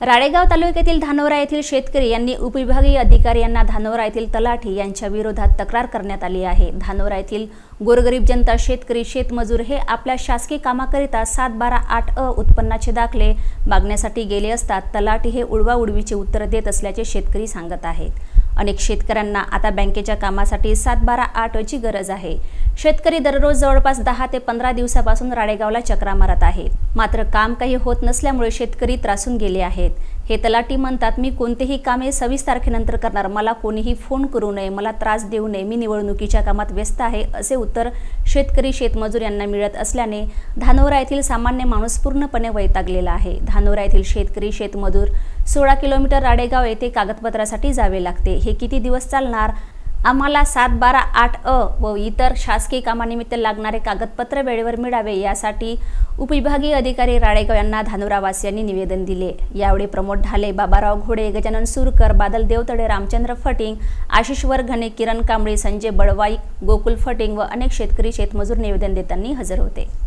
राळेगाव तालुक्यातील धानोरा येथील शेतकरी यांनी उपविभागीय अधिकारी यांना धानोरा येथील तलाठी यांच्या विरोधात तक्रार करण्यात आली आहे. धानोरा येथील गोरगरीब जनता शेतकरी शेतमजूर हे आपल्या शासकीय कामाकरिता सात बारा आठ अ उत्पन्नाचे दाखले मागण्यासाठी गेले असता तलाठी हे उडवाउडवीचे उत्तर देत असल्याचे शेतकरी सांगत आहेत. अनेक शेतकऱ्यांना आता बँकेच्या कामासाठी सात बारा आठची गरज आहे. शेतकरी दररोज जवळपास दहा ते पंधरा दिवसापासून राळेगावला चक्रा मारत आहेत. मात्र काम काही होत नसल्यामुळे शेतकरी त्रासून गेले आहेत. हे तलाटी म्हणतात मी कोणतेही कामे सव्वीस तारखेनंतर करणार. मला कोणीही फोन करू नये. मला त्रास देऊ नये. मी निवडणुकीच्या कामात व्यस्त आहे असे उत्तर शेतकरी शेतमजूर यांना मिळत असल्याने धानोरा येथील सामान्य माणूस पूर्णपणे वैतागलेला आहे. धानोरा येथील शेतकरी शेतमजूर सोळा किलोमीटर राडेगाव येथे कागदपत्रासाठी जावे लागते. हे किती दिवस चालणार? आम्हाला सात बारा आठ अ व इतर शासकीय कामानिमित्त लागणारे कागदपत्र वेळेवर मिळावे यासाठी उपविभागीय अधिकारी राळेगाव यांना धानुरावासियांनी निवेदन दिले. यावेळी प्रमोद ढाले बाबाराव घोडे गजानन सुरकर बादल देवतडे रामचंद्र फटिंग आशिष वरघणे किरण कांबळे संजय बळवाई गोकुल फटिंग व अनेक शेतकरी शेतमजूर निवेदन देताना हजर होते.